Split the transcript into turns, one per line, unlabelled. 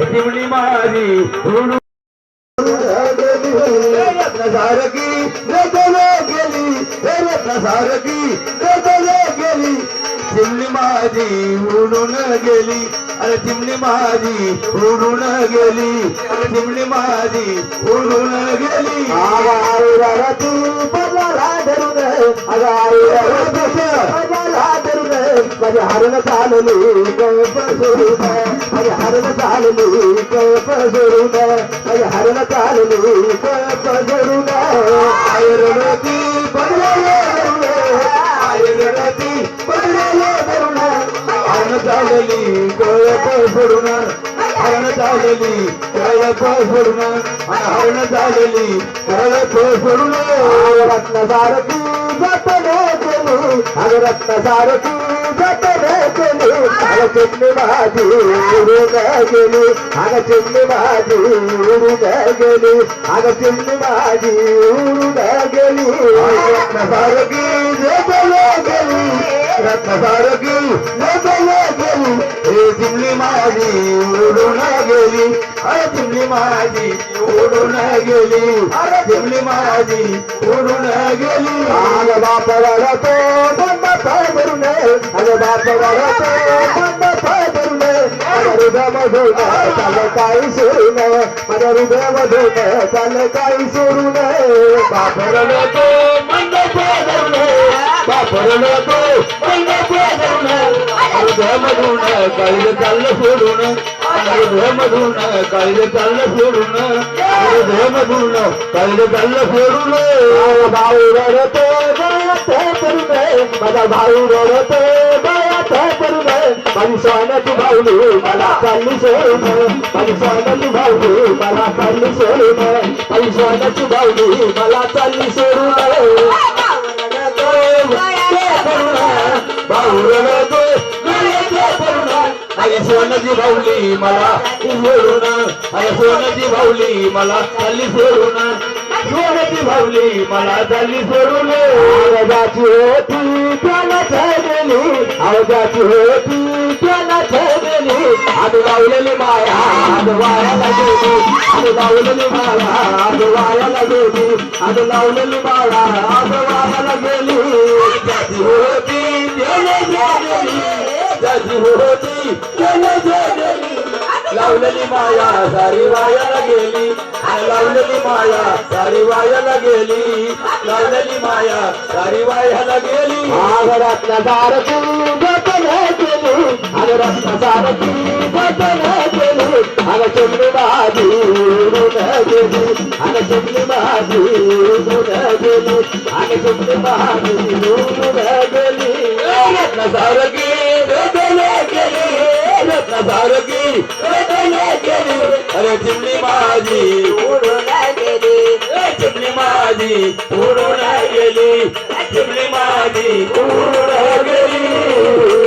चिमणी माझी उडून
रत्नसारखी रतने गेली. हे रत्नसारखी रतने गेली.
चिमणी माझी उडून गेली. अरे चिमणी माझी उडून गेली. अरे चिमणी माझी उडून गेली.
धरून आवारती बदला धरून माझी हरण चालली कळप सोडून माझी हरण चालली कळप सोडून माझी चालली कळप सोडून आयुर्वेदी बदला धरून आयुर्वेदी
हरण चालली कळप सोडून हरण चालली कळप सोडून आणि हरण चालली कळप सोडून
रत्नसारखी जतने केली अग रत्नसारखी जतने केली अग चिमणी माझी उडून गेली अग चिमणी माझी उडून गेली अग चिमणी माझी उडून गेली रत्नसारखी जतने गेली गेली
माझी उडून गेली. अरे चिमणी माझी ओढून गेली. अरे चिमणी माझी उडून गेली
आग बाप वरतो बंद पाय धरून अग बाप वरतो बंद पाय धरून माझ्या हृदयामधून चाल काही नये. माझ्या हृदयामधून चाल काही
तो तो हृदयामधून चाललं सोडून हृदयामधून काळीज चाललं सोडून हृदयामधून काळीज चाललं सोडून
भाऊ रडतो गळ्यात करून माझा भाऊ रडतो गळ्यात करून माझी सोन्याची भाऊली मला चालली सोडून. माझी सोन्याची भाऊली मला चालली सोडून. माझी सोन्याची भाऊली मला चालली सोडून.
सोनजी भाऊली मला हो सोडून हो अरे सोनजी भाऊली मला चालली सोडून. सोनाची भाऊली मला झाली सोडून.
आवाजाची होती त्याला ठेवलेली आवाजाची होती त्याला ठेवलेली आज लावलेली माया आज वायाला गेली. आज लावलेली माया आज वायाला गेली. आज लावलेली माया आज वायाला गेली.
होती त्याला गेलेली होती लावलेली माया सारी वायाला गेली आणि लावलेली माया सारी वायाला गेली लावलेली माया सारी वायाला गेली
आग रत्नसारखी जतने केली आग रत्नसारखी जतने केली आग चिमणी माझी उडून गेली आग चिमणी माझी उडून गेली आग चिमणी माझी उडून गेली
रत्नसारखी रतने गेली रत्नसारखी रतने गेली अरे चिमणी माझी उडून गेली. ए, चिमणी माझी उडून गेली. चिमणी माझी उडून गेली.